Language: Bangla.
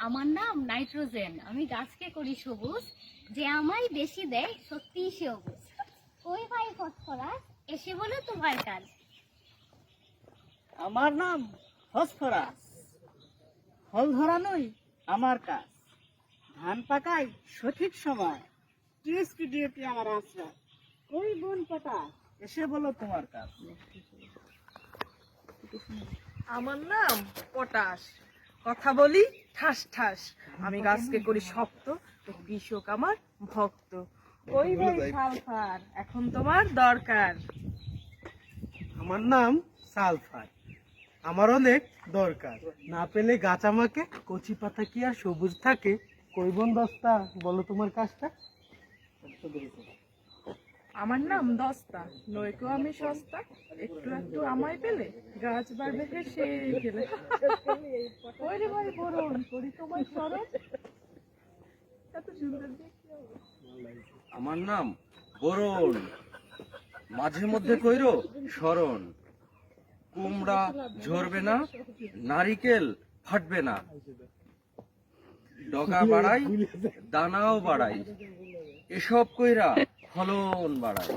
আমার নাম নাইট্রোজেন। আমি গাছকে করি সবুজ যে আমায় বেশি দেয় সত্যিই সবুজ কই ভাই ফসফরাস? এসে বলে তোমার কাজ। আমার নাম ফসফরাস। ফল ধরানোই আমার কাজ। ধান পাকাই সঠিক সময়। টিএসপি ডিএপি আমার আশ্রয়। ওই বন পাতা? এসে বলো তোমার কাজ। আমার নাম পটাশ। কথা বলি ঠাস ঠাস। আমি গাছকে করি শক্ত তো কৃষক আমার ভক্ত। ওই ভাই সালফার এখন তোমার দরকার। আমার নাম সালফার। আমার অনেক দরকার। না পেলে গাছ আমাকে কচি পাতা কি আর সবুজ থাকে? কৈবন দস্তা বলো তোমার কাজটা। আমার নাম দস্তা। নয়কো আমি সস্তা। একটু একটু আমায় পেলে গাছ বাড়বে হেসে গেলে। ওই রে ভাই, বরণ করি তোমায় স্মরণ। এত সুন্দর আমার নাম বরণ। মাঝে মধ্যে কইর স্মরণ। কুমড়া ঝরবে না, নারিকেল ফাটবে না। ডগা বাড়াই, দানাও বাড়াই। এসব কইরা ফলন বাড়াই